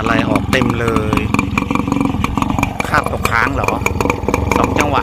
อะไรออกเต็มเลยคาบตกค้างเหรอสองจังหวะ